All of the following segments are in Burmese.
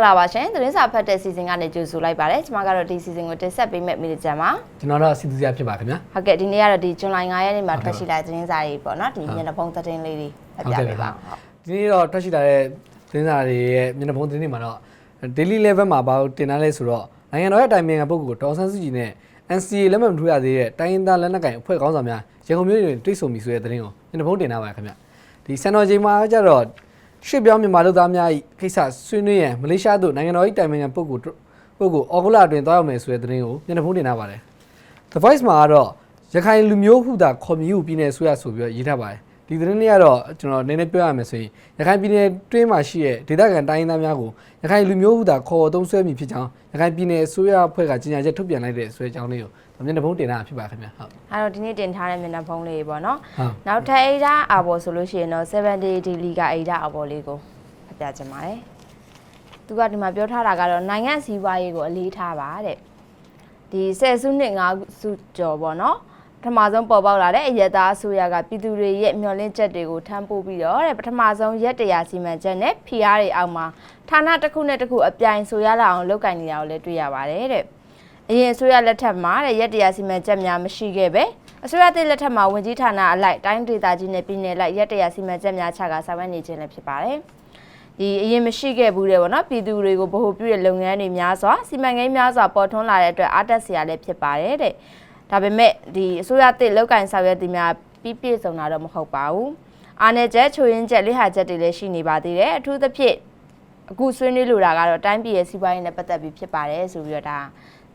မင်္ဂလာပါရှင်သတင်းစာဖတ်တဲ့စီစဉ်ကနေကြိုဆိုလိုက်ပါတယ်ကျွန်မကတော့ဒီစီစဉ်ကိုတင်ဆက်ပေးမဲ့မီဒီဂျာမှာကျွန်တော်တော့စီသူစရာဖြစ်ပါခင်ဗျာဟုတ်ကဲ့ဒီနေ့ကတော့ဒီဇွန်လ9ရက်နေ့မှာထွက်ရှိလာတဲ့သတင်းစာတွေပေါ့နော်ဒီမျက်နှာဖုံးသတင်းလေးတွေဖတ်ပြပေးပါဟုတ်ဒီနေ့တော့ထွက်ရှိလာတဲ့သတင်းစာတွေရဲ့မျက်နှာဖုံးသတင်းတွေမှာတော့ daily level မှာဘာလို့တင်ထားလဲဆိုတော့နိုင်ငံတော်ရဲ့အတိုင်ပင်ခံပုဂ္ဂိုလ်ဒေါ်ဆန်းစုကြည်နဲ့ NCA လက်မှတ်မထိုးရသေးတဲ့တိုင်းရင်းသားလက်နက်ကိုင်အဖွဲ့ခေါင်းဆောင်များရန်ကုန်မြို့တွင်တွေ့ဆုံပြီဆိုတဲ့သတင်းကိုမျက်နှာဖုံးတင်ထားပါခင်ဗျာဒီစံတော်ချိန်မှာကျတော့ ရှစ်ပြောင်းမြန်မာလူသားများ၏ကိစ္စဆွေးနွေးရန်မလေးရှားသို့နိုင်ငံတော်၏တိုင်ပင်ခံပုဂ္ဂိုလ်ပုဂ္ဂိုလ်အော်ဂူလာတွင်တွားရောက်မယ်ဆိုတဲ့သတင်းကိုမျက်နှာဖုံးတင်ထားပါတယ် The Voice မှာကတော့ရခိုင်လူမျိုးဟုတာခေါ်မြူပြည်နယ်ဆိုရဆိုပြီးတော့ရေးထားပါတယ်ဒီသတင်းလေးကတော့ကျွန်တော်နည်းနည်းပြောရမယ်ဆိုရင်ရခိုင်ပြည်နယ်တွင်းမှာရှိတဲ့ဒေသခံတိုင်းရင်းသားများကိုရခိုင်လူမျိုးဟုတာခေါ်သုံးဆွဲမိဖြစ်ကြောင်းရခိုင်ပြည်နယ်အစိုးရအဖွဲ့ကကြေညာချက်ထုတ်ပြန်လိုက်တဲ့ဆိုတဲ့အကြောင်းလေးကို မျက်နှာဖုံးတင်တာဖြစ်ပါခင်ဗျာဟုတ် အဲ့တော့ဒီနေ့တင်ထားတဲ့မျက်နှာဖုံးလေးပေါ့နော်ဟုတ် နောက်ထပ်အိဒါအာဘော်ဆိုလို့ရှိရင်တော့7 day daily ကအိဒါအာဘော်လေးကိုဖတ်ပြချင်ပါတယ်သူကဒီမှာပြောထားတာကတော့နိုင်ငံစည်းဝါးရေးကိုအလေးထားပါတဲ့ဒီဆယ်စုနှစ်၅စုကျော်ပေါ့နော်ပထမဆုံးပေါ်ပေါက်လာတဲ့အရက်သားအစိုးရကပြည်သူတွေရဲ့မျှော်လင့်ချက်တွေကိုထမ်းပိုးပြီးတော့တဲ့ပထမဆုံးရက်တရာစီမံချက်နဲ့ PR တွေအောက်မှာဌာနတစ်ခုနဲ့တစ်ခုအပြိုင်ဆိုရလာအောင်လုပ်ကင်နေတာကိုလည်းတွေ့ရပါတယ်တဲ့ အရင်အစိုးရလက်ထက်မှာတဲ့ရက်တရာစီမံချက်များမရှိခဲ့ပဲအစိုးရသစ်လက်ထက်မှာဝင်ကြီးဌာနအလိုက်တိုင်းဒေသကြီးနဲ့ပြည်နယ်လိုက်ရက်တရာစီမံချက်များချကဆောင်ရွက်နေခြင်းလည်းဖြစ်ပါတယ်ဒီအရင်မရှိခဲ့ဘူးတဲ့ဗောနော်ပြည်သူတွေကိုဗဟိုပြုတဲ့လုပ်ငန်းတွေများစွာစီမံကိန်းများစွာပေါ်ထွန်းလာတဲ့အတွက်အားတက်စရာလည်းဖြစ်ပါတယ်တဲ့ဒါပေမဲ့ဒီအစိုးရသစ်လောက်ကင်ဆောင်ရွက်သူများပြီးပြည့်စုံတာတော့မဟုတ်ပါဘူးအားနေချက်ချိုရင်းချက်လိဟာချက်တွေလည်းရှိနေပါသေးတယ်အထူးသဖြင့်အခုဆွေးနွေးလိုတာကတော့တိုင်းပြည်ရဲ့စီးပွားရေးနဲ့ပတ်သက်ပြီးဖြစ်ပါတယ်ဆိုပြီးတော့ဒါ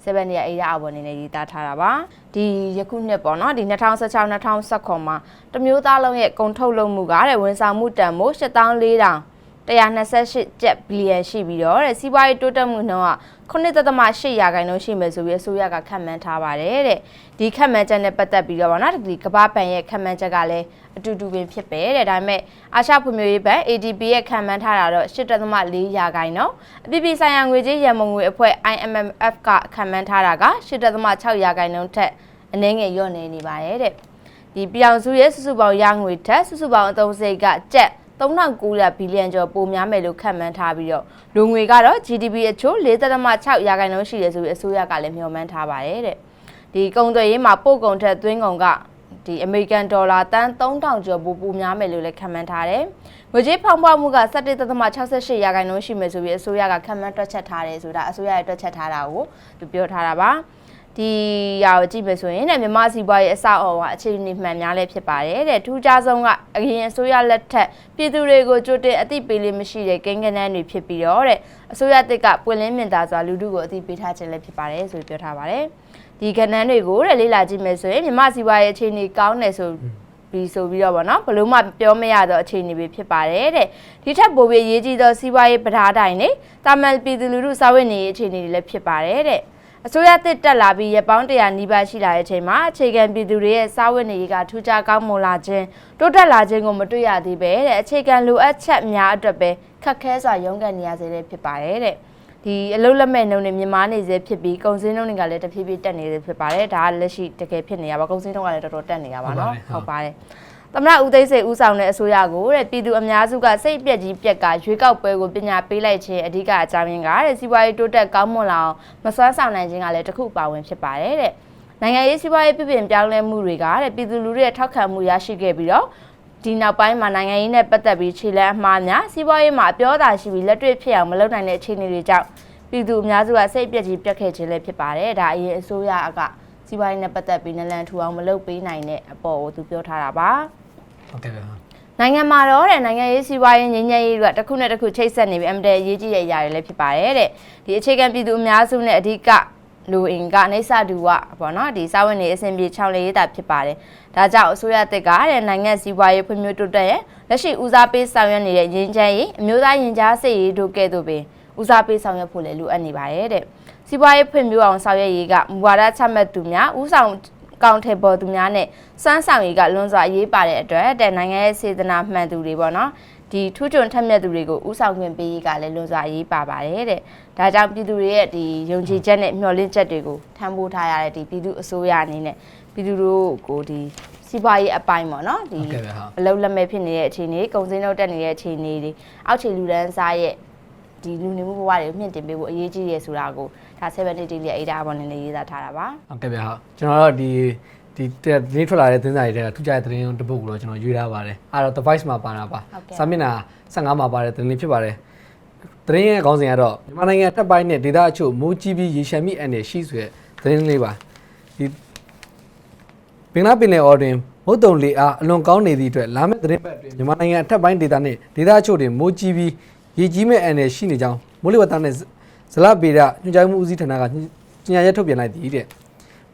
7နေရအေးရအပေါ်အနေနဲ့ရေးသားထားတာပါဒီယခုနှစ်ပေါ့နော်ဒီ2016 2019မှာတစ်မျိုးသားလုံးရဲ့ကုန်ထုတ်လုပ်မှုကတဲ့ဝန်ဆောင်မှုတန်ဖိုး7400 128ကျပ်ဘီလီယံရှိပြီးတော့တဲ့စီးပွားရေးတိုးတက်မှုနှုန်းက9.8ရာခိုင်နှုန်းရှိမယ်ဆိုပြီးအစိုးရကခန့်မှန်းထားပါတယ်တဲ့ဒီခန့်မှန်းချက်နဲ့ပတ်သက်ပြီးတော့ဗောနော်ဒီကမ္ဘာ့ဘဏ်ရဲ့ခန့်မှန်းချက်ကလည်းအတူတူပင်ဖြစ်ပဲတဲ့ဒါပေမဲ့အာရှဖွံ့ဖြိုးရေးဘဏ် ADB ရဲ့ခန့်မှန်းထားတာတော့8.4ရာခိုင်နှုန်းအပြည်ပြည်ဆိုင်ရာငွေကြေးရန်ပုံငွေအဖွဲ့ IMF ကခန့်မှန်းထားတာက8.6ရာခိုင်နှုန်းထက်အနည်းငယ်လျော့နေနေပါတယ်တဲ့ဒီပြောင်စုရဲ့စုစုပေါင်းရငွေထက်စုစုပေါင်းအသုံးစရိတ်ကကျပ် 3900ဘီလီယံကျော်ပိုများမယ်လို့ခန့်မှန်းထားပြီးတော့လူငွေကတော့ GDP အချို့4.6ရာခိုင်နှုန်းရှိတယ်ဆိုပြီးအစိုးရကလည်းမျှော်မှန်းထားပါတယ်တဲ့ဒီကုန်သွယ်ရေးမှာပို့ကုန်ထက်သွင်းကုန်ကဒီအမေရိကန်ဒေါ်လာတန်3000ကျော်ပိုပိုများမယ်လို့လည်းခန့်မှန်းထားတယ်ငွေကြေးဖောင်းပွားမှုက17.68ရာခိုင်နှုန်းရှိမယ်ဆိုပြီးအစိုးရကခန့်မှန်းတွက်ချက်ထားတယ်ဆိုတာအစိုးရရဲ့တွက်ချက်ထားတာကိုသူပြောထားတာပါ ဒီရာကိုကြည့်မယ်ဆိုရင်တဲ့မြမစီပွားရေးအဆောက်အအုံကအခြေအနေမှန်များလည်းဖြစ်ပါတယ်တဲ့ထူးခြားဆုံးကအရင်အစိုးရလက်ထက်ပြည်သူတွေကိုကြိုတင်အသိပေးလေးမရှိတဲ့ကိန်းဂဏန်းတွေဖြစ်ပြီးတော့တဲ့အစိုးရတစ်ကပွင့်လင်းမြင်သာစွာလူထုကိုအသိပေးထားခြင်းလည်းဖြစ်ပါတယ်ဆိုပြီးပြောထားပါတယ်ဒီကဏ္ဍတွေကိုတဲ့လေ့လာကြည့်မယ်ဆိုရင်မြမစီပွားရေးအခြေအနေကောင်းတယ်ဆိုပြီးဆိုပြီးတော့ဗောနော်ဘလို့မှပြောမရတော့အခြေအနေပဲဖြစ်ပါတယ်တဲ့ဒီထက်ပိုပြီးအရေးကြီးသောစီးပွားရေးပဓာတိုင်နေတာမန်ပြည်သူလူထုစာဝတ်နေရေးအခြေအနေတွေလည်းဖြစ်ပါတယ်တဲ့ အစိုးရတစ်တက်လာပြီးရပောင်းတရာနီးပါးရှိလာတဲ့အချိန်မှာအခြေခံပြည်သူတွေရဲ့စားဝတ်နေရေးကထူးခြားကောင်းမွန်လာခြင်းတိုးတက်လာခြင်းကိုမတွေ့ရသေးပဲတဲ့အခြေခံလိုအပ်ချက်များအတွက်ပဲခက်ခဲစွာရုန်းကန်နေရစေတဲ့ဖြစ်ပါတယ်တဲ့ဒီအလုတ်လက်မဲ့နှုံတွေမြင်မာနေစေဖြစ်ပြီးကုန်စည်နှုန်းတွေကလည်းတဖြည်းဖြည်းတက်နေစေဖြစ်ပါတယ်ဒါကလက်ရှိတကယ်ဖြစ်နေရပါကုန်စည်နှုန်းကလည်းတော်တော်တက်နေရပါနော်ဟုတ်ပါတယ် သမရဦးသိန်းစိတ်ဦးဆောင်တဲ့အစိုးရကိုတဲ့ပြည်သူအများစုကစိတ်ပြက်ကြီးပြက်ကရွေးကောက်ပွဲကိုပညာပေးလိုက်ခြင်းအဓိကအကြောင်းရင်းကတဲ့စီးပွားရေးတိုးတက်ကောင်းမွန်လာအောင်မစွမ်းဆောင်နိုင်ခြင်းကလည်းတစ်ခုပါဝင်ဖြစ်ပါတယ်တဲ့နိုင်ငံရေးစီးပွားရေးပြည်ပြင်ပြောင်းလဲမှုတွေကတဲ့ပြည်သူလူထုရဲ့ထောက်ခံမှုရရှိခဲ့ပြီးတော့ဒီနောက်ပိုင်းမှာနိုင်ငံရေးနဲ့ပတ်သက်ပြီးခြေလှမ်းအမှားများစီးပွားရေးမှာအပြောသာရှိပြီးလက်တွေ့ဖြစ်အောင်မလုပ်နိုင်တဲ့အခြေအနေတွေကြောင့်ပြည်သူအများစုကစိတ်ပြက်ကြီးပြက်ခဲ့ခြင်းလည်းဖြစ်ပါတယ်ဒါအရင်အစိုးရက စီးပွားရေးနဲ့ပတ်သက်ပြီးနလန်ထူအောင်မလုပ်ပေးနိုင်တဲ့အပေါ်ကိုသူပြောထားတာပါဟုတ်ကဲ့ပါနိုင်ငံမှာတော့တဲ့နိုင်ငံရေးစီးပွားရေးငြိမ်းချမ်းရေးတွေကတစ်ခုနဲ့တစ်ခုချိတ်ဆက်နေပြီးအမတန်အရေးကြီးတဲ့အရာတွေလည်းဖြစ်ပါတယ်တဲ့ဒီအခြေခံပြည်သူအများစုနဲ့အဓိကလူအင်ကနေဆဒူဝပေါ့နော်ဒီစာဝင်နေအဆင်ပြေချောင်းလေးရေးတာဖြစ်ပါတယ်ဒါကြောင့်အစိုးရတက်ကတဲ့နိုင်ငံစီးပွားရေးဖွံ့ဖြိုးတိုးတက်ရဲ့လက်ရှိဦးစားပေးဆောင်ရွက်နေတဲ့ငြိမ်းချမ်းရေးအမျိုးသားရင်ကြားစိတ်ရေးတို့ကဲ့သို့ပင်ဦးစားပေးဆောင်ရွက်ဖို့လည်းလိုအပ်နေပါတယ်တဲ့ စီးပွားရေးဖွံ့ဖြိုးအောင်ဆောင်ရွက်ရေးကမူဝါဒချမှတ်သူများဦးဆောင်ကောင်ထေပေါ်သူများနဲ့စမ်းဆောင်ရေးကလွန်စွာအရေးပါတဲ့အတွက်တဲ့နိုင်ငံရဲ့စေတနာမှန်သူတွေပေါ့နော်ဒီထူးချွန်ထက်မြက်သူတွေကိုဥဆောင်ခွင့်ပေးရေးကလည်းလွန်စွာအရေးပါပါတယ်တဲ့ဒါကြောင့်ပြည်သူတွေရဲ့ဒီယုံကြည်ချက်နဲ့မျှော်လင့်ချက်တွေကိုထမ်းပိုးထားရတဲ့ဒီပြည်သူအစိုးရအနေနဲ့ပြည်သူတို့ကိုဒီစီးပွားရေးအပိုင်းပေါ့နော်ဒီဟုတ်ကဲ့ပါဟုတ်အလုံးလက်မဲ့ဖြစ်နေတဲ့အခြေအနေကုန်စည်နှုန်းတက်နေတဲ့အခြေအနေတွေအောက်ခြေလူဒန်းစားရဲ့ ဒီလူနေမှုဘဝတွေကိုမြင့်တင်ပေးဖို့အရေးကြီးရဆိုတာကိုဒါ70 daily အေဒါပေါ်နေနေရေးသားထားတာပါဟုတ်ကဲ့ဗျာဟုတ်ကျွန်တော်တို့ဒီဒီသတင်းထွက်လာတဲ့သတင်းစာတွေထဲကထူးခြားတဲ့သတင်းတစ်ပုဒ်ကိုတော့ကျွန်တော်ရွေးထားပါတယ်အဲ့တော့ device မှာပါတာပါစာမျက်နှာ15မှာပါတဲ့သတင်းလေးဖြစ်ပါတယ်သတင်းရဲ့ခေါင်းစဉ်ကတော့မြန်မာနိုင်ငံထပ်ပိုင်းနဲ့ဒေသအချို့မိုးကြီးပြီးရေရှမ်းမိအန်ရရှိဆိုတဲ့သတင်းလေးပါဒီပင်လာပင်လေအော်တွင်မုတ်တုံလေအားအလွန်ကောင်းနေသည့်အတွက်လာမယ့်သတင်းပတ်အတွင်းမြန်မာနိုင်ငံအထက်ပိုင်းဒေသနဲ့ဒေသအချို့တွင်မိုးကြီးပြီး ရေကြီးမဲ့အန်ရရှိနေကြောင်းမိုးလေဝသနဲ့ဇလပေဒညွှန်ကြားမှုဦးစီးဌာနကညညာရက်ထုတ်ပြန်လိုက်သည်တဲ့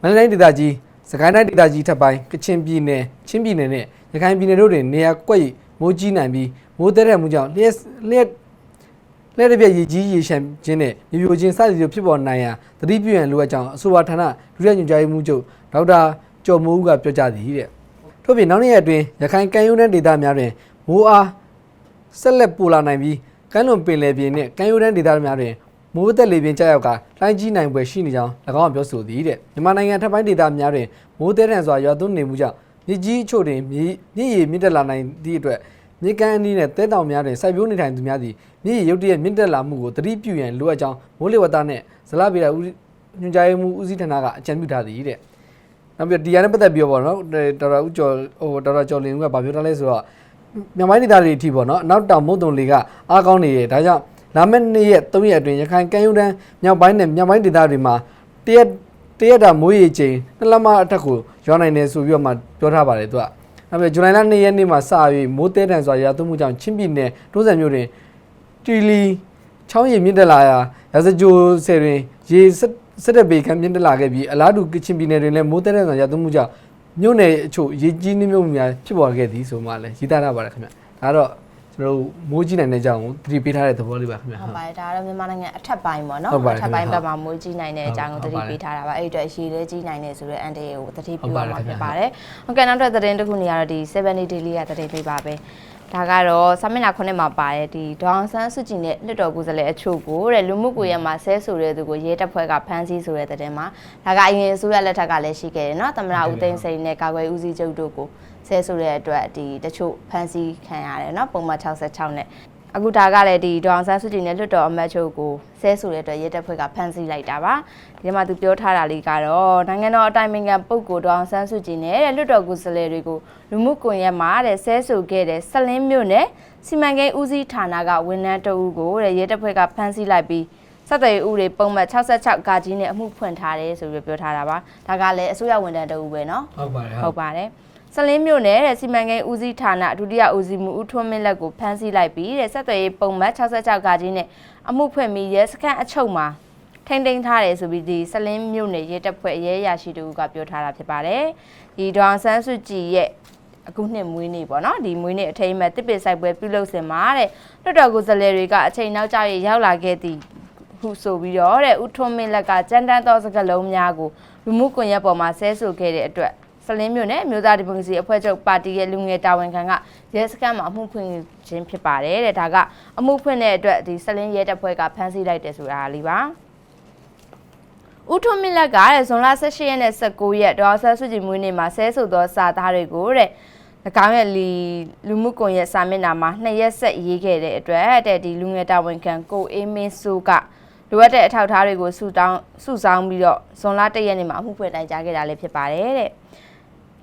မန္တလေးဒေသကြီးစကိုင်းတိုင်းဒေသကြီးထပ်ပိုင်းကချင်ပြည်နယ်ချင်းပြည်နယ်နဲ့ရခိုင်ပြည်နယ်တို့တွင်နေရာကွက်ရိမိုးကြီးနိုင်ပြီးမိုးတဲတဲ့မှုကြောင့်လျှက်လျှက်လျှက်တစ်ပြက်ရေကြီးရေရှမ်းခြင်းနဲ့မြေပြိုခြင်းစသည်တို့ဖြစ်ပေါ်နိုင်ရန်သတိပြုရန်လိုအပ်ကြောင်းအဆိုပါဌာနဒုတိယညွှန်ကြားရေးမှူးချုပ်ဒေါက်တာကျော်မိုးဦးကပြောကြားသည်တဲ့ထို့ပြင်နောက်နေ့ရက်အတွင်းရခိုင်ကမ်းရိုးတန်းဒေသများတွင်မိုးအားဆက်လက်ပိုလာနိုင်ပြီး ကမ်းလွန်ပင်လယ်ပြင်နှင့်ကမ်းရိုးတန်းဒေသများတွင်မိုးသက်လေပြင်းကြောက်ရောက်ကလှိုင်းကြီးနိုင်ပွဲရှိနေကြောင်း၎င်းကပြောဆိုသည်တဲ့မြန်မာနိုင်ငံထပ်ပိုင်းဒေသများတွင်မိုးသည်ထန်စွာရွာသွန်းနေမှုကြောင့်မြစ်ကြီးအချို့တွင်မြေမြစ်ရေမြင့်တက်လာနိုင်သည့်အတွက်မြစ်ကမ်းအနီးနှင့်တဲတောင်များတွင်စိုက်ပျိုးနေထိုင်သူများသည်မြစ်ရေရုတ်တရက်မြင့်တက်လာမှုကိုသတိပြုရန်လိုအပ်ကြောင်းမိုးလေဝသနှင့်ဇလဗေဒဦးညွှန်ကြားရေးမှူးဦးစီးဌာနကအကြံပြုထားသည်တဲ့နောက်ပြီးတော့ဒီရနဲ့ပတ်သက်ပြီးတော့ပေါ့နော်ဒေါက်တာဦးကျော်ဟိုဒေါက်တာကျော်လင်ဦးကဗာပြောထားလဲဆိုတော့ မြန်မာဒေသတွေအထိပေါ့နော်အနောက်တောင်မုတ်တုံလေကအားကောင်းနေရဲ့ဒါကြောင့်လာမယ့်နေ့ရက်၃ရက်အတွင်းရခိုင်ကမ်းရိုးတန်းမြောက်ပိုင်းနဲ့မြောက်ပိုင်းဒေသတွေမှာတရက်တရက်တာမိုးရေချိန်နှစ်လမအထက်ကိုရောနိုင်တယ်ဆိုပြီးတော့မှပြောထားပါတယ်သူကနောက်ပြီးဇူလိုင်လ2ရက်နေ့မှာစပြီးမိုးတဲတန်စွာရာသွန်းမှုကြောင့်ချင်းပြည်နယ်တွန်းဆန်မြို့တွင်တီလီချောင်းရည်မြင့်တက်လာရာရာဇဂျိုဆယ်တွင်ရေဆက်တဲ့ပေကမြင့်တက်လာခဲ့ပြီးအလားတူကချင်ပြည်နယ်တွင်လည်းမိုးတဲတန်စွာရာသွန်းမှုကြောင့် မြို့နယ်အချို့ရေကြီးနှိမ့်မြုပ်မှုများဖြစ်ပေါ်ခဲ့သည်ဆိုမှလည်းရေးသားထားပါတယ်ခင်ဗျဒါကတော့ကျွန်တော်တို့မိုးကြီးနိုင်တဲ့အကြောင်းကိုသတိပေးထားတဲ့သဘောလေးပါခင်ဗျဟုတ်ပါတယ်ဒါကတော့မြန်မာနိုင်ငံအထက်ပိုင်းပေါ့နော်ဟုတ်ပါတယ်အထက်ပိုင်းခင်ဗျာဘက်မှာမိုးကြီးနိုင်တဲ့အကြောင်းကိုဟုသတ်တိပါတယ်ပေးထားတာပါအဲ့ဒီအတွက်ရေလဲကြီးနိုင်တယ်ဆိုတော့အန်တေကိုသတိဟုပြုတ်ရပါတယ်မှာခင်ဖြစ်ဗျာပါတယ်ဟုတ်ကဲ့နောက်တစ်သတင်းတစ်ခုနေရတော့ဒီ7 daily ကသတင်းလေးပါပဲ ဒါကတော့ဆမင်နာခုနှစ်မှာပါတဲ့ဒီဒေါအောင်ဆန်းစုကြည်နဲ့လွတ်တော်ကိုယ်စားလှယ်အချို့ကိုတဲ့လူမှုကွန်ရက်မှာဆဲဆိုတဲ့သူကိုရဲတပ်ဖွဲ့ကဖမ်းဆီးဆိုတဲ့သတင်းမှာဒါကအရင်အစိုးရလက်ထက်ကလည်းရှိခဲ့တယ်เนาะသမ္မတဦးသိန်းစိန်နဲ့ကာကွယ်ဦးစီးချုပ်တို့ကိုဆဲဆိုတဲ့အတွက်ဒီတချို့ဖမ်းဆီးခံရတယ်เนาะပုံမှန်66နဲ့ အခုဒါကလည်းဒီဒေါအောင်ဆန်းစုကြည်နဲ့လွတ်တော်အမတ်ချုပ်ကိုဆဲဆိုတဲ့အတွက်ရဲတပ်ဖွဲ့ကဖမ်းဆီးလိုက်တာပါဒီမှာသူပြောထားတာလေးကတော့နိုင်ငံတော်အတိုင်ပင်ခံပုဂ္ဂိုလ်ဒေါအောင်ဆန်းစုကြည်နဲ့တဲ့လွတ်တော်ကိုယ်စားလှယ်တွေကိုလူမှုကွန်ရက်မှာတဲ့ဆဲဆိုခဲ့တဲ့ဆက်လင်းမြို့နယ်စီမံကိန်းဦးစီးဌာနကဝန်ထမ်းတအုပ်ကိုတဲ့ရဲတပ်ဖွဲ့ကဖမ်းဆီးလိုက်ပြီးစက်တဲ့ဥတွေပုံမှန်66ကာကြီးနဲ့အမှုဖွင့်ထားတယ်ဆိုပြီးပြောထားတာပါဒါကလည်းအစိုးရဝန်ထမ်းတအုပ်ပဲเนาะ ဟုတ်ပါတယ် ဟုတ်ပါတယ် စလင်းမြို့နယ်တဲ့စီမံကိန်းဦးစီးဌာနဒုတိယဦးစီးမှုဦးထွန်းမင်းလက်ကိုဖမ်းဆီးလိုက်ပြီးတဲ့ဆက်သွယ်ရေးပုံမှန်66ကကြီးနဲ့အမှုဖွင့်ပြီးရဲစခန်းအချုပ်မှာထိမ့်သိမ်းထားတယ်ဆိုပြီးဒီစလင်းမြို့နယ်ရဲတပ်ဖွဲ့ရဲရရှိတူကပြောထားတာဖြစ်ပါတယ်ဒီဒေါအောင်ဆန်းစုကြည်ရဲ့အခုနှစ်မွေးနေ့ပေါ့နော်ဒီမွေးနေ့အထိမ်းအမှတ်တစ်ပစ်ဆိုင်ပွဲပြုလုပ်စင်မှာတဲ့လွတ်တော်ကိုယ်စားလှယ်တွေကအချိန်နောက်ကျရရောက်လာခဲ့သည့်ဟုဆိုပြီးတော့တဲ့ဥထွန်းမင်းလက်ကကြမ်းတမ်းသောစကားလုံးများကိုလူမှုကွန်ရက်ပေါ်မှာဆဲဆိုခဲ့တဲ့အတွက်စ လင်းမြို့နယ်အမျိုးသားဒီမိုကရေစီအဖွဲ့ချုပ်ပါတီရဲ့လူငယ်တာဝန်ခံကရဲစခန်းမှာအမှုဖွင့်ခြင်းဖြစ်ပါတယ်တဲ့ဒါကအမှုဖွင့်တဲ့အတွက်ဒီစလင်းရဲတပ်ဖွဲ့ကဖမ်းဆီးလိုက်တယ်ဆိုတာလေးပါဥထုံမီလက်ကတဲ့ဇွန်လ18ရက်နဲ့19ရက်ဒေါ်ဆတ်စုကြည်မွေးနေ့မှာဆဲဆိုသောစာသားတွေကိုတဲ့၎င်းရဲ့လီလူမှုကွန်ရက်စာမျက်နှာမှာနှစ်ရက်ဆက်ရေးခဲ့တဲ့အတွက်တဲ့ဒီလူငယ်တာဝန်ခံကိုအေးမင်းစိုးကလိုအပ်တဲ့အထောက်အထားတွေကိုစုတောင်းစုဆောင်းပြီးတော့ဇွန်လ၁ရက်နေ့မှာအမှုဖွင့်တိုင်ကြားခဲ့တာလည်းဖြစ်ပါတယ်တဲ့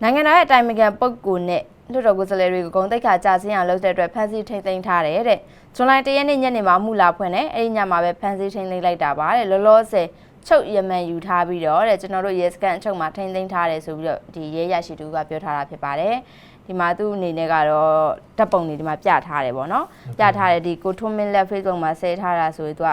နိုင်ငံတော်ရဲ့အတိုင်ပင်ခံပုဂ္ဂိုလ်နဲ့လွှတ်တော်ကိုယ်စားလှယ်တွေကိုဂုဏ်သိက္ခာကြာစင်းအောင်လုပ်တဲ့အတွက်ဖမ်းဆီးထိန်းသိမ်းထားတယ်တဲ့ဇွန်လ၁ရက်နေ့ညနေမှာအမှုလာဖွင့်တယ်အဲဒီညမှာပဲဖမ်းဆီးထိန်းသိမ်းလိုက်တာပါတဲ့လောလောဆယ်ချုပ်ရမန်ယူထားပြီးတော့တဲ့ကျွန်တော်တို့ရဲစခန်းအချုပ်မှာထိန်းသိမ်းထားတယ်ဆိုပြီးတော့ဒီရဲရရှိသူကပြောထားတာဖြစ်ပါတယ်ဒီမှာသူ့အနေနဲ့ကတော့ဓာတ်ပုံတွေဒီမှာပြထားတယ်ပေါ့နော်ပြထားတယ်ဒီကိုထွန်းမင်းလက် Facebook မှာဆဲထားတာဆိုရင်သူက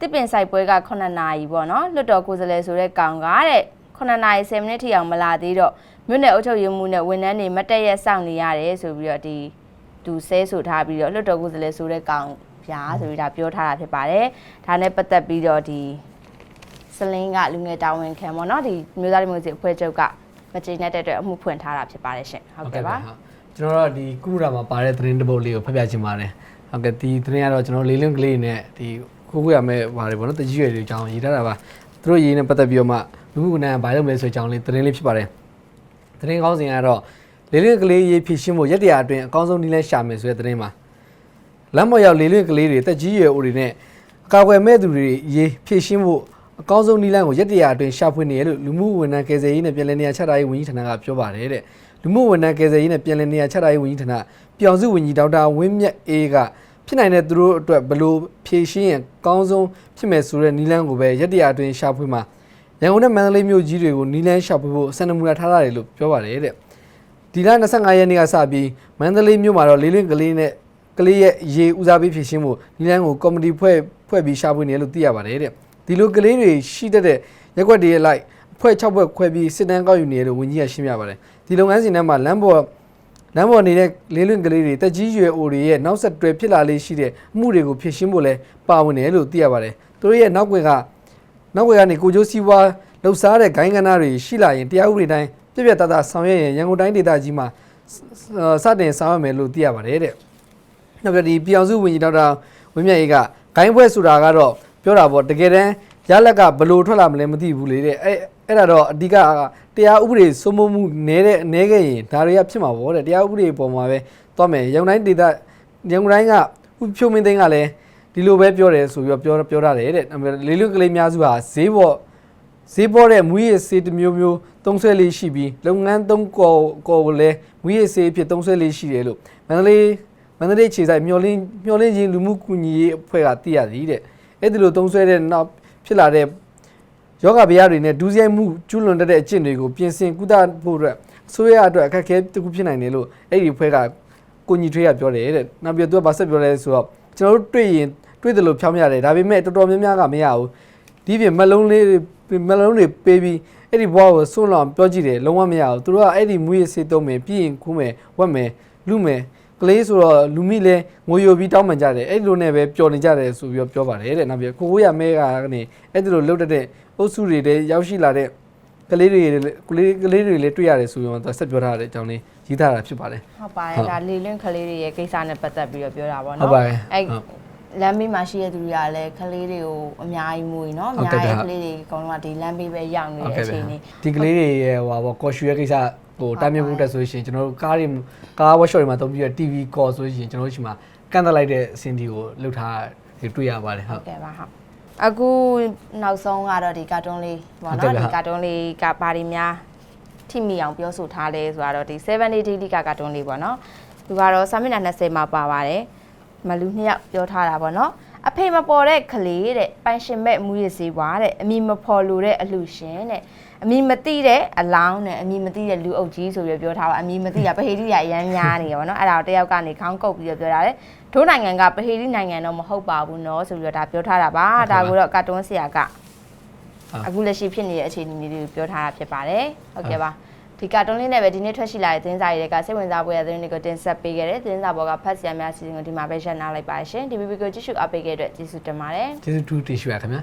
တစ်ပင်ဆိုင်ပွဲက9နာရီပေါ့နော်လွတ်တော်ကိုယ်စားလှယ်ဆိုတဲ့ကောင်ကတဲ့ 9နာရီ10မိနစ်ထိအောင်မလာသေးတော့မြို့နယ်အုပ်ချုပ်ရေးမှူးနဲ့ဝန်ထမ်းတွေမတက်ရက်စောင့်နေရတယ်ဆိုပြီးတော့ဒီသူဆဲဆိုထားပြီးတော့လွတ်တော်ကိုယ်စားလှယ်ဆိုတဲ့ကောင်ပြားဆိုပြီးဒါပြောထားတာဖြစ်ပါတယ်ဒါနဲ့ပတ်သက်ပြီးတော့ဒီစလင်းကလူငယ်တာဝန်ခံပေါ့နော်ဒီမြို့သားဒီမိုကရေစီအဖွဲ့ချုပ်ကမကျေနပ်တဲ့အတွက်အမှုဖွင့်ထားတာဖြစ်ပါတယ်ရှင်ဟုတ်ကဲ့ပါကျွန်တော်တို့ဒီကုမရာမှာပါတဲ့သတင်းတစ်ပုဒ်လေးကိုဖတ်ပြချင်ပါတယ်ဟုတ်ကဲ့ဒီသတင်းကတော့ကျွန်တော်လေးလင်းကလေးနဲ့ဒီကိုကိုရမဲ့ဘာတွေပေါ့နော်တကြီးရွယ်တွေအကြောင်းရေးထားတာပါသူတို့ရေးနေပတ်သက်ပြီးတော့မှ လူမှုကွန်ရက်ဘာလုပ်မလဲဆိုတဲ့အကြောင်းလေးသတင်းလေးဖြစ်ပါတယ်သတင်းကောင်းစဉ်ကတော့လေးလင်းကလေးရေးဖြစ်ရှင်းဖို့ရက်တရာအတွင်းအကောင်းဆုံးနည်းလမ်းရှာမယ်ဆိုတဲ့သတင်းပါလမ်းပေါ်ရောက်လေးလင်းကလေးတွေတက်ကြီးရွယ်ဦးတွေနဲ့အကာအကွယ်မဲ့သူတွေရေးဖြည့်ရှင်းဖို့အကောင်းဆုံးနည်းလမ်းကိုရက်တရာအတွင်းရှာဖွေနေရလို့လူမှုဝန်ထမ်းကယ်ဆယ်ရေးနဲ့ပြည်내နေရာချထားရေးဝန်ကြီးဌာနကပြောပါတယ်တဲ့လူမှုဝန်ထမ်းကယ်ဆယ်ရေးနဲ့ပြည်내နေရာချထားရေးဝန်ကြီးဌာနပြောင်စုဝန်ကြီးဒေါက်တာဝင်းမြတ်အေးကဖြစ်နိုင်တဲ့သူတို့အတွက်ဘယ်လို့ဖြည့်ရှင်းရင်အကောင်းဆုံးဖြစ်မယ်ဆိုတဲ့နည်းလမ်းကိုပဲရက်တရာအတွင်းရှာဖွေမှာ ရန်ကုန်နဲ့မန္တလေးမြို့ကြီးတွေကိုနည်းလမ်းရှာဖွေဖို့စံနမူနာထားရတယ်လို့ပြောပါတယ်တဲ့ဒီလ25ရက်နေ့ကစပြီးမန္တလေးမြို့မှာတော့လေးလင်းကလေးနဲ့ကလေးရဲ့ရေဦးစားပေးဖြည့်ရှင်းမှုဒီလမ်းကိုကော်မတီဖွဲ့ဖွဲ့ပြီးရှာဖွေနေတယ်လို့သိရပါတယ်တဲ့ဒီလိုကလေးတွေရှိတတ်တဲ့ရက်ွက်တွေရဲ့လိုက်ဖွဲ့6ဖွဲ့ခွဲပြီးစစ်တမ်းကောက်ယူနေတယ်လို့ဝန်ကြီးကရှင်းပြပါတယ်ဒီလုပ်ငန်းစဉ်ထဲမှာလမ်းပေါ်လမ်းပေါ်နေတဲ့လေးလင်းကလေးတွေတက်ကြီးရွယ်အိုတွေရဲ့နောက်ဆက်တွဲဖြစ်လာလေးရှိတဲ့အမှုတွေကိုဖြည့်ရှင်းဖို့လဲပါဝင်တယ်လို့သိရပါတယ်သူတို့ရဲ့နောက်ွယ်က နောက်ဝယ်ကနေကိုကျိုးစီးပွားလှုပ်ရှားတဲ့ဂိုင်းကဏ္ဍတွေရှိလာရင်တရားဥပဒေတိုင်းပြည့်ပြည့်သားသားဆောင်ရွက်ရင်ရန်ကုန်တိုင်းဒေသကြီးမှာစစတင်ဆောင်ရွက်မယ်လို့သိရပါတယ်တဲ့။နောက်ပြီးဒီပြည်အောင်စုဝန်ကြီးဒေါက်တာဝင်းမြတ်အေးကဂိုင်းဘွဲဆိုတာကတော့ပြောတာပေါ့တကယ်တမ်းရလက်ကဘလို့ထွက်လာမလဲမသိဘူးလေတဲ့အဲအဲ့ဒါတော့အဓိကတရားဥပဒေစိုးမိုးမှုနည်းတဲ့နည်းခဲ့ရင်ဒါတွေကဖြစ်မှာပေါ့တဲ့တရားဥပဒေပေါ်မှာပဲသွားမယ်ရန်ကုန်တိုင်းဒေသရန်ကုန်တိုင်းကဥဖြိုးမင်းသိန်းကလည်း ဒီလိုပဲပြောတယ်ဆိုပြီးတော့ပြောပြောထားတယ်တဲ့အဲ့လေးလွတ်ကလေးများစုဟာဈေးပေါ်ဈေးပေါ်တဲ့မူရည်စေးတစ်မျိုးမျိုးသုံးဆွဲလေးရှိပြီးလုပ်ငန်းသုံးကော်ကော်ကိုလည်းမူရည်စေးဖြစ်သုံးဆွဲလေးရှိတယ်လို့မန္တလေးမန္တလေးခြေဆိုင်မျောလင်းမျောလင်းချင်းလူမှုကူညီရေးအဖွဲ့ကသိရသည်တဲ့အဲ့ဒီလိုသုံးဆွဲတဲ့နောက်ဖြစ်လာတဲ့ယောဂဗျာတွေနဲ့ဒူးဆိုင်မှုကျူးလွန်တတ်တဲ့အကျင့်တွေကိုပြင်ဆင်ကုသဖို့အတွက်အစိုးရအတွက်အခက်အခဲတစ်ခုဖြစ်နိုင်တယ်လို့အဲ့ဒီအဖွဲ့ကကိုညီထွေးကပြောတယ်တဲ့နောက်ပြီးတော့သူကဗာဆက်ပြောလဲဆိုတော့ကျွန်တော်တို့တွေ့ရင် တွေ့တယ်လို့ဖြောင်းပြရတယ်ဒါပေမဲ့တော်တော်များများကမရဘူးဒီပြင်မလုံးလေးမလုံးတွေပေးပြီးအဲ့ဒီဘွားကိုစွန့်လောင်ပြောကြည့်တယ်လုံးဝမရဘူးသူတို့ကအဲ့ဒီမွေးရစေးသုံးမယ်ပြီးရင်ခူးမယ်ဝက်မယ်လူမယ်ကလေးဆိုတော့လူမိလဲငိုယိုပြီးတောင်းပန်ကြတယ်အဲ့ဒီလိုနဲ့ပဲပျော်နေကြတယ်ဆိုပြီးတော့ပြောပါတယ်တဲ့နောက်ပြီးကိုကိုရမဲကနေအဲ့ဒီလိုလှုပ်တတ်တဲ့အုပ်စုတွေတဲ့ရောက်ရှိလာတဲ့ကလေးတွေကလေးကလေးတွေလည်းတွေ့ရတယ်ဆိုပြီးတော့ဆက်ပြောထားတဲ့အကြောင်းလေးရေးထားတာဖြစ်ပါတယ်ဟုတ်ပါတဟုတ်ယ်ဒါလေးလင်းကလေးတွေရဲ့ကိစ္စနဲ့ပတ်သက်ပြီးတော့ပြောတာပေါ့ဟုတ်နော်ပါတယ်အဲ့ဟုတ် လမ်းဘေးမှာရှိတဲ့သူတွေကလည်းကလေးတွေကိုအများကြီးမွေးနော်အဟုတ်များကဲ့ကြီးဗျာကလေးတွေအကုန်လုံးကဒီလမ်းဘေးပဲရောက်နေဟုတ်တဲ့ကဲ့အခြေဗျာအနေဒီကလေးတွေရဲ့ဟိုပါပေါ့ကော်ရှူရဲ့ကိစ္စဟိုဟုတ်တာမြင့်မှုတက်ဆိုလို့ရှိရင်ကျွန်တော်တို့ကားတွေကား workshop တွေမှာသုံးပြီးတော့ TV call ဆိုလို့ရှိရင်ကျွန်တော်တို့ရှိမှာကန့်သက်လိုက်တဲ့အဆင့်ဒီကိုလှုပ်ထားတွေတွေ့ရပါတယ်ဟုဟုတ်တ်ကဲ့ပါဟုတ်အခုနောက်ဆုံးကတော့ဒီကာတွန်းလေးပေါ့ဟုတ်ကဲ့နော်ဗျာဒီကာတွန်းလေးကဘာတွေများထိမိအောင်ပြောဆိုထားလဲဆိုတော့ဒီ7 day daily ကကာတွန်းလေးပေါ့နော်သူကတော့စာမျက်နှာ20မှာပါပါတယ် မလူနှစ်ယောက်ပြောထားတာပေါ့နော်အဖေမပေါ်တဲ့ကလေးတဲ့ပိုင်ရှင်မဲ့မူရစီပွားတဲ့အမိမဖော်လို့တဲ့အလူရှင်တဲ့အမိမတိတဲ့အလောင်းနဲ့အမိမတိတဲ့လူအုပ်ကြီးဆိုပြီးပြောထားပါအမိမတိတာပဟေတိရအရန်များနေရပါတော့အဲ့ဒါကိုတယောက်ကနေခေါင်းကုပ်ပြီးတော့ပြောထားတယ်ထိုးနိုင်ငံကပဟေတိနိုင်ငံတော့မဟုတ်ပါဘူးเนาะဆိုပြီးတော့ဒါပြောထားတာပါဒါကိုတော့ကာတွန်းဆရာကအခုလက်ရှိဖြစ်နေတဲ့အခြေအနေလေးတွေကိုပြောထားတာဖြစ်ပါတယ်ဟုတ်ကဲ့ပါ ဒီကာတွန်းလေးနဲ့ပဲဒီနေ့ထွက်ရှိလာတဲ့သတင်းစာတွေကစိတ်ဝင်စားဖို့ရတဲ့သတင်းတွေကိုတင်ဆက်ပေးခဲ့တယ်သတင်းစာပေါ်ကဖတ်ဆရာများအစီအစဉ်ကိုဒီမှာပဲရှင်းနားလိုက်ပါရှင်ဒီဗီဒီယိုကိုကြည့်ရှုအားပေးခဲ့တဲ့အတွက်ကျေးဇူးတင်ပါတယ်ကျေးဇူးတူတင်ရှိပါခင်ဗျာ